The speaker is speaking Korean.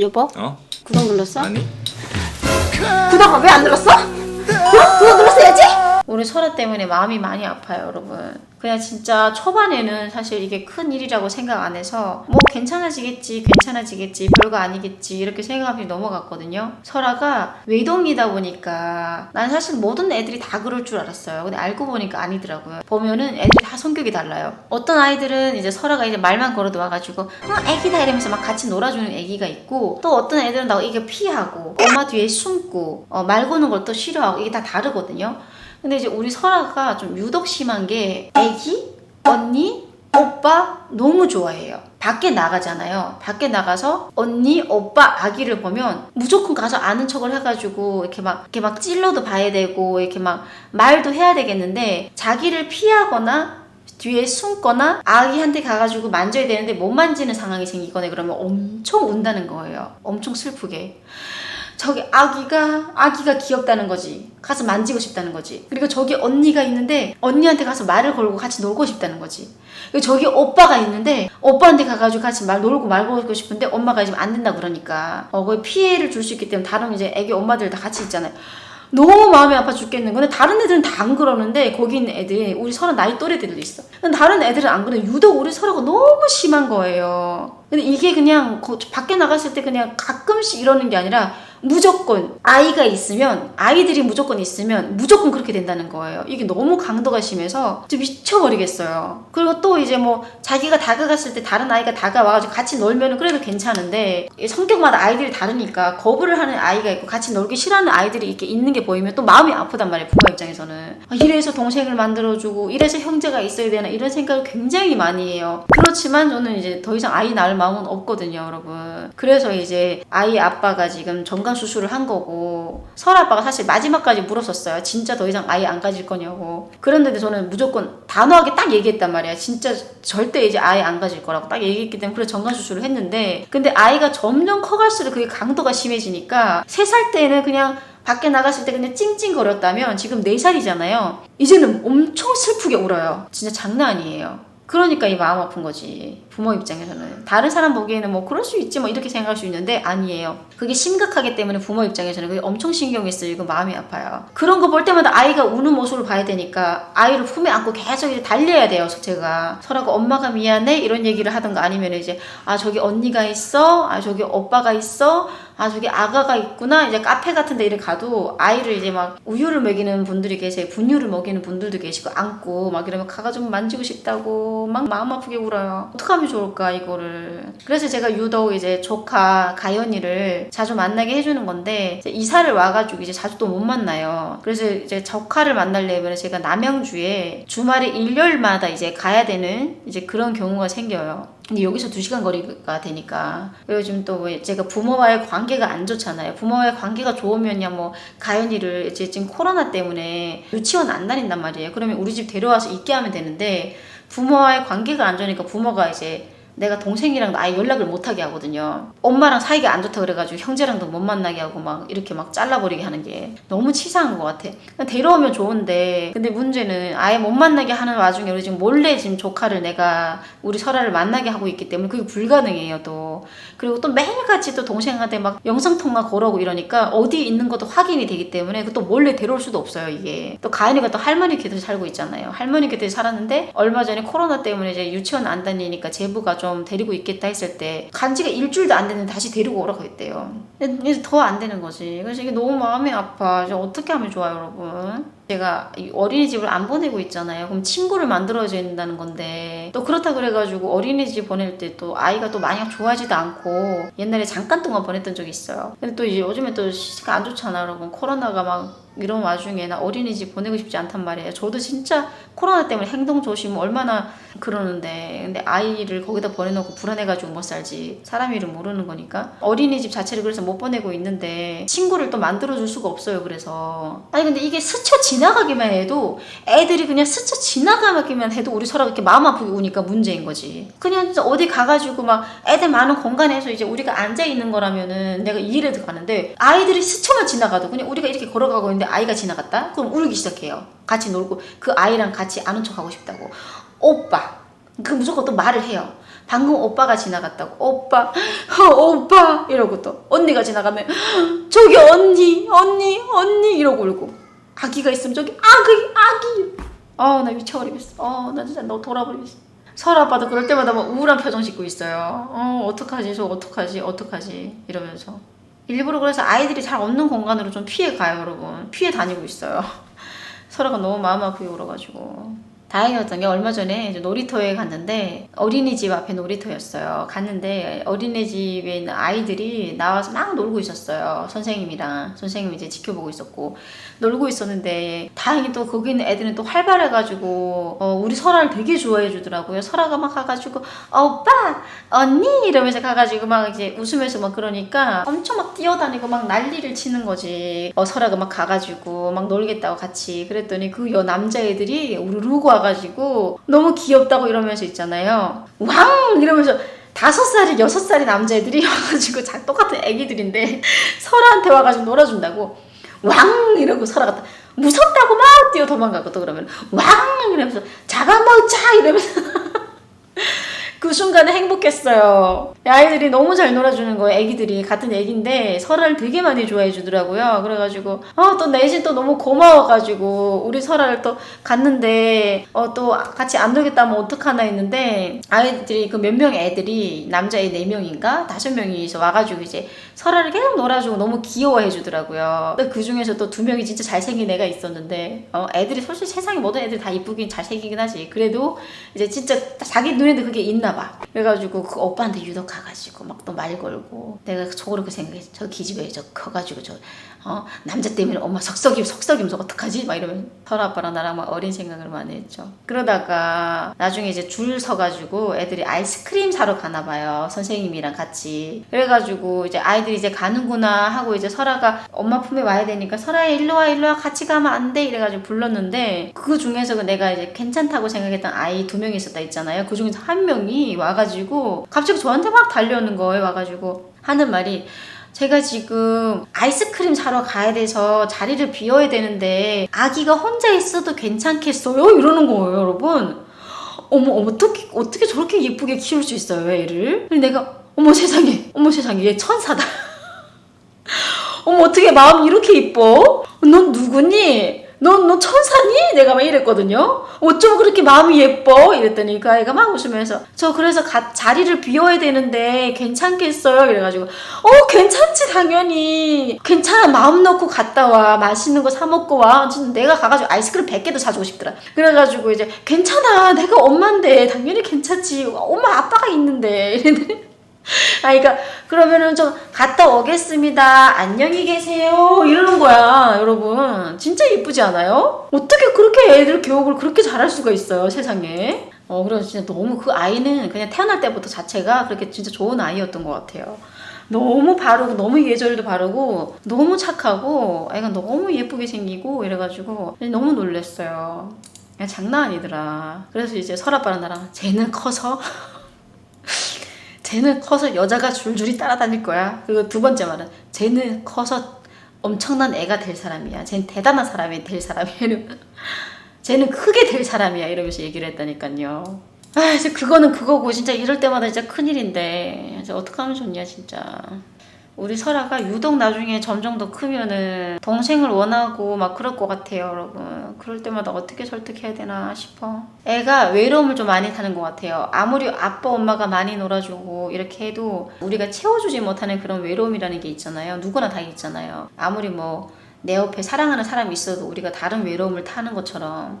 여보? 어? 구독 눌렀어? 아니? 구독 왜 안 눌렀어? 어? 구독 눌렀어야지? 우리 설아 때문에 마음이 많이 아파요, 여러분. 그냥 진짜 초반에는 사실 이게 큰 일이라고 생각 안 해서 뭐 괜찮아지겠지, 괜찮아지겠지, 별거 아니겠지 이렇게 생각하면서 넘어갔거든요. 설아가 외동이다 보니까 난 사실 모든 애들이 다 그럴 줄 알았어요. 근데 알고 보니까 아니더라고요. 보면은 애들이 다 성격이 달라요. 어떤 아이들은 이제 설아가 이제 말만 걸어도 와가지고 어 애기다 이러면서 막 같이 놀아주는 애기가 있고 또 어떤 애들은 나 이게 피하고 엄마 뒤에 숨고 어, 말 거는 걸 또 싫어하고 이게 다 다르거든요. 근데 이제 우리 설아가 좀 유독 심한 게 애기, 언니, 오빠 너무 좋아해요. 밖에 나가잖아요. 밖에 나가서 언니, 오빠, 아기를 보면 무조건 가서 아는 척을 해가지고 이렇게 막 이렇게 막 찔러도 봐야 되고 이렇게 막 말도 해야 되겠는데 자기를 피하거나 뒤에 숨거나 아기한테 가가지고 만져야 되는데 못 만지는 상황이 생기거나 그러면 엄청 운다는 거예요. 엄청 슬프게. 저기 아기가 아기가 귀엽다는 거지. 가서 만지고 싶다는 거지. 그리고 저기 언니가 있는데 언니한테 가서 말을 걸고 같이 놀고 싶다는 거지. 그리고 저기 오빠가 있는데 오빠한테 가가지고 같이 말 놀고 말 걸고 싶은데 엄마가 지금 안 된다 그러니까 어 거기 피해를 줄 수 있기 때문에 다른 이제 애기 엄마들 다 같이 있잖아요. 너무 마음이 아파 죽겠는 건데 다른 애들은 다 안 그러는데 거기 있는 애들 우리 서로 나이 또래들도 있어. 근데 다른 애들은 안 그래. 유독 우리 서로가 너무 심한 거예요. 근데 이게 그냥 거- 밖에 나갔을 때 그냥 가끔씩 이러는 게 아니라 무조건 아이가 있으면 아이들이 무조건 있으면 무조건 그렇게 된다는 거예요. 이게 너무 강도가 심해서 좀 미쳐버리겠어요. 그리고 또 이제 뭐 자기가 다가갔을 때 다른 아이가 다가와가지고 같이 놀면은 그래도 괜찮은데 이 성격마다 아이들이 다르니까 거부를 하는 아이가 있고 같이 놀기 싫어하는 아이들이 이렇게 있는 게 보이면 또 마음이 아프단 말이에요. 부모 입장에서는 아, 이래서 동생을 만들어주고 이래서 형제가 있어야 되나 이런 생각을 굉장히 많이 해요. 그렇지만 저는 이제 더 이상 아이 낳을 마음은 없거든요, 여러분. 그래서 이제 아이 아빠가 지금 정관 수술을 한 거고 설 아빠가 사실 마지막까지 물었었어요. 진짜 더 이상 아이 안 가질 거냐고. 그런데도 저는 무조건 단호하게 딱 얘기했단 말이야. 진짜 절대 이제 아이 안 가질 거라고 딱 얘기했기 때문에 그래서 정관 수술을 했는데 근데 아이가 점점 커갈수록 그게 강도가 심해지니까 세살 때는 그냥 밖에 나갔을 때 그냥 찡찡거렸다면 지금 4살이잖아요. 이제는 엄청 슬프게 울어요. 진짜 장난 아니에요. 그러니까 이 마음 아픈 거지. 부모 입장에서는. 다른 사람 보기에는 뭐 그럴 수 있지 뭐 이렇게 생각할 수 있는데 아니에요. 그게 심각하기 때문에 부모 입장에서는 그게 엄청 신경이 쓰이고 마음이 아파요. 그런 거 볼 때마다 아이가 우는 모습을 봐야 되니까 아이를 품에 안고 계속 이제 달려야 돼요. 제가. 설하고 엄마가 미안해 이런 얘기를 하던가 아니면 이제 아 저기 언니가 있어. 아 저기 오빠가 있어. 아 저기 아가가 있구나. 이제 카페 같은 데 이렇게 가도 아이를 이제 막 우유를 먹이는 분들이 계세요. 분유를 먹이는 분들도 계시고 안고 막 이러면 가가 좀 만지고 싶다고 막 마음 아프게 울어요. 어떡하면 좋을까 이거를. 그래서 제가 유독 이제 조카 가연이를 자주 만나게 해주는 건데 이사를 와가지고 이제 자주 또 못 만나요. 그래서 이제 조카를 만나려면 제가 남양주에 주말에 일요일마다 이제 가야 되는 이제 그런 경우가 생겨요 근데 여기서 2시간 거리가 되니까. 요즘 또뭐 제가 부모와의 관계가 안 좋잖아요. 부모와의 관계가 좋으면야 뭐 가연이를 이제 지금 코로나 때문에 유치원 안 다닌단 말이에요. 그러면 우리 집 데려와서 있게 하면 되는데 부모와의 관계가 안 좋으니까 부모가 이제 내가 동생이랑 아예 연락을 못 하게 하거든요. 엄마랑 사이가 안 좋다 그래가지고 형제랑도 못 만나게 하고 막 이렇게 막 잘라버리게 하는 게 너무 치사한 것 같아. 그냥 데려오면 좋은데 근데 문제는 아예 못 만나게 하는 와중에 우리 지금 몰래 지금 조카를 내가 우리 설아를 만나게 하고 있기 때문에 그게 불가능해요 또. 그리고 또 매일같이 또 동생한테 막 영상통화 걸어오고 이러니까 어디 있는 것도 확인이 되기 때문에 또 몰래 데려올 수도 없어요 이게. 또 가연이가 또 할머니 곁에 살고 있잖아요. 할머니 곁에 살았는데 얼마 전에 코로나 때문에 이제 유치원 안 다니니까 제부가 좀 데리고 있겠다 했을 때 간 지가 일주일도 안 됐는데 다시 데리고 오라고 했대요. 이제 더안 되는 거지. 그래서 이게 너무 마음이 아파. 이제 어떻게 하면 좋아요, 여러분? 제가 이 어린이집을 안 보내고 있잖아요. 그럼 친구를 만들어줘야 된다는 건데 또 그렇다 그래가지고 어린이집 보낼 때 또 아이가 또 마냥 좋아하지도 않고 옛날에 잠깐 동안 보냈던 적이 있어요. 근데 또 이제 요즘에 또 시기가 안 좋잖아, 여러분. 코로나가 막 이런 와중에 나 어린이집 보내고 싶지 않단 말이에요. 저도 진짜 코로나 때문에 행동 조심 얼마나 그러는데 근데 아이를 거기다 보내놓고 불안해가지고 못 살지 사람 이름 모르는 거니까 어린이집 자체를 그래서 못 보내고 있는데 친구를 또 만들어줄 수가 없어요 그래서 아니 근데 이게 스쳐 지 나가기만 해도 애들이 그냥 스쳐 지나가기만 해도 우리 서로 이렇게 마음 아프게 우니까 문제인 거지. 그냥 어디 가가지고 막 애들 많은 공간에서 이제 우리가 앉아 있는 거라면은 내가 이해를 가는데 아이들이 스쳐만 지나가도 그냥 우리가 이렇게 걸어가고 있는데 아이가 지나갔다? 그럼 울기 시작해요. 같이 놀고 그 아이랑 같이 아는 척 하고 싶다고. 오빠. 그 무조건 또 말을 해요. 방금 오빠가 지나갔다고. 오빠. 어, 오빠. 이러고 또 언니가 지나가면 저기 언니 언니 언니 이러고 울고 아기가 있으면 저기 아기 아기! 어나 미쳐버리겠어. 어나 진짜 너 돌아버리겠어. 설아 아빠도 그럴 때마다 막 우울한 표정 짓고 있어요. 어 어떡하지? 저 어떡하지? 어떡하지? 이러면서. 일부러 그래서 아이들이 잘 없는 공간으로 좀 피해 가요 여러분. 피해 다니고 있어요. 설아가 너무 마음 아프게 울어가지고 다행이었던 게 얼마 전에 놀이터에 갔는데 어린이집 앞에 놀이터였어요. 갔는데 어린이집에 있는 아이들이 나와서 막 놀고 있었어요. 선생님이랑 선생님이 이제 지켜보고 있었고 놀고 있었는데 다행히 또 거기 있는 애들은 또 활발해가지고 어, 우리 설아를 되게 좋아해 주더라고요. 설아가 막 가가지고 어, 오빠 언니 이러면서 가가지고 막 이제 웃으면서 막 그러니까 엄청 막 뛰어다니고 막 난리를 치는 거지. 어, 설아가 막 가가지고 막 놀겠다고 같이 그랬더니 그 여 남자애들이 우르르고 와가지고 너무 귀엽다고 이러면서 있잖아요. 왕! 이러면서 다섯 살이 여섯 살이 남자애들이 와가지고 자, 똑같은 애기들인데 설아한테 와가지고 놀아준다고 왕! 이러고 설아가 딱 무섭다고 막 뛰어 도망가고 또 그러면 왕! 이러면서 잡아먹자! 이러면서 그 순간에 행복했어요. 아이들이 너무 잘 놀아주는 거예요. 애기들이 같은 애기인데 설아를 되게 많이 좋아해 주더라고요. 그래가지고 아또 내신 또 너무 고마워가지고 우리 설아를 또 갔는데 어 또 같이 안 놀겠다 하면 어떡하나 했는데 아이들이 그 몇 명 애들이 남자애 네 명인가 다섯 명이서 와가지고 이제 설아를 계속 놀아주고 너무 귀여워해 주더라고요. 그 중에서 또 두 명이 진짜 잘생긴 애가 있었는데 어 애들이 솔직히 세상에 모든 애들이 다 이쁘긴 잘생기긴 하지. 그래도 이제 진짜 자기 눈에도 그게 있나 봐. 그래가지고 그 오빠한테 유독 가가지고 막 또 말 걸고 내가 속으로 그 생각했어. 저 기집애 저 커가지고 저 어, 남자 때문에 엄마 석석이 석석이면서 어떡하지? 막 이러면 설아 아빠랑 나랑 막 어린 생각을 많이 했죠. 그러다가 나중에 이제 줄 서가지고 애들이 아이스크림 사러 가나 봐요. 선생님이랑 같이. 그래가지고 이제 아이들이 이제 가는구나 하고 이제 설아가 엄마 품에 와야 되니까 설아야 일로 와 일로 와 같이 가면 안 돼 이래가지고 불렀는데 그 중에서 내가 이제 괜찮다고 생각했던 아이 두 명이 있었다 있잖아요. 그 중에서 한 명이 와가지고 갑자기 저한테 막 달려오는 거예요. 와가지고 하는 말이 제가 지금 아이스크림 사러 가야 돼서 자리를 비워야 되는데 아기가 혼자 있어도 괜찮겠어요? 이러는 거예요, 여러분. 어머, 어떻게, 어떻게 저렇게 예쁘게 키울 수 있어요, 애를? 근데 내가, 어머 세상에, 어머 세상에, 얘 천사다. 어머, 어떻게 마음이 이렇게 이뻐? 넌 누구니? 넌, 너 천사니? 내가 막 이랬거든요. 어쩜 그렇게 마음이 예뻐? 이랬더니 그 아이가 막 웃으면서 저 그래서 가, 자리를 비워야 되는데 괜찮겠어요? 이래가지고 어 괜찮지 당연히 괜찮아 마음 놓고 갔다 와 맛있는 거 사 먹고 와 진짜 내가 가가지고 아이스크림 100개도 사주고 싶더라 그래가지고 이제 괜찮아 내가 엄마인데 당연히 괜찮지 엄마 아빠가 있는데 이랬더니 아이가 그러면은 좀 갔다 오겠습니다. 안녕히 계세요. 이러는 거야, 여러분. 진짜 이쁘지 않아요? 어떻게 그렇게 애들 교육을 그렇게 잘할 수가 있어요, 세상에. 어, 그래서 진짜 너무 그 아이는 그냥 태어날 때부터 자체가 그렇게 진짜 좋은 아이였던 것 같아요. 너무 바르고 너무 예절도 바르고 너무 착하고 애가 너무 예쁘게 생기고 이래가지고 너무 놀랬어요. 장난 아니더라. 그래서 이제 설아빠랑 나랑 쟤는 커서 쟤는 커서 여자가 줄줄이 따라다닐 거야. 그리고 두 번째 말은 쟤는 커서 엄청난 애가 될 사람이야. 쟤는 대단한 사람이 될 사람이야. 쟤는 크게 될 사람이야. 이러면서 얘기를 했다니까요. 아, 이제 그거는 그거고 진짜 이럴 때마다 진짜 큰일인데 이제 어떡하면 좋냐 진짜. 우리 설아가 유독 나중에 점점 더 크면은 동생을 원하고 막 그럴 것 같아요, 여러분. 그럴 때마다 어떻게 설득해야 되나 싶어. 애가 외로움을 좀 많이 타는 것 같아요. 아무리 아빠, 엄마가 많이 놀아주고 이렇게 해도 우리가 채워주지 못하는 그런 외로움이라는 게 있잖아요. 누구나 다 있잖아요. 아무리 뭐 내 옆에 사랑하는 사람이 있어도 우리가 다른 외로움을 타는 것처럼.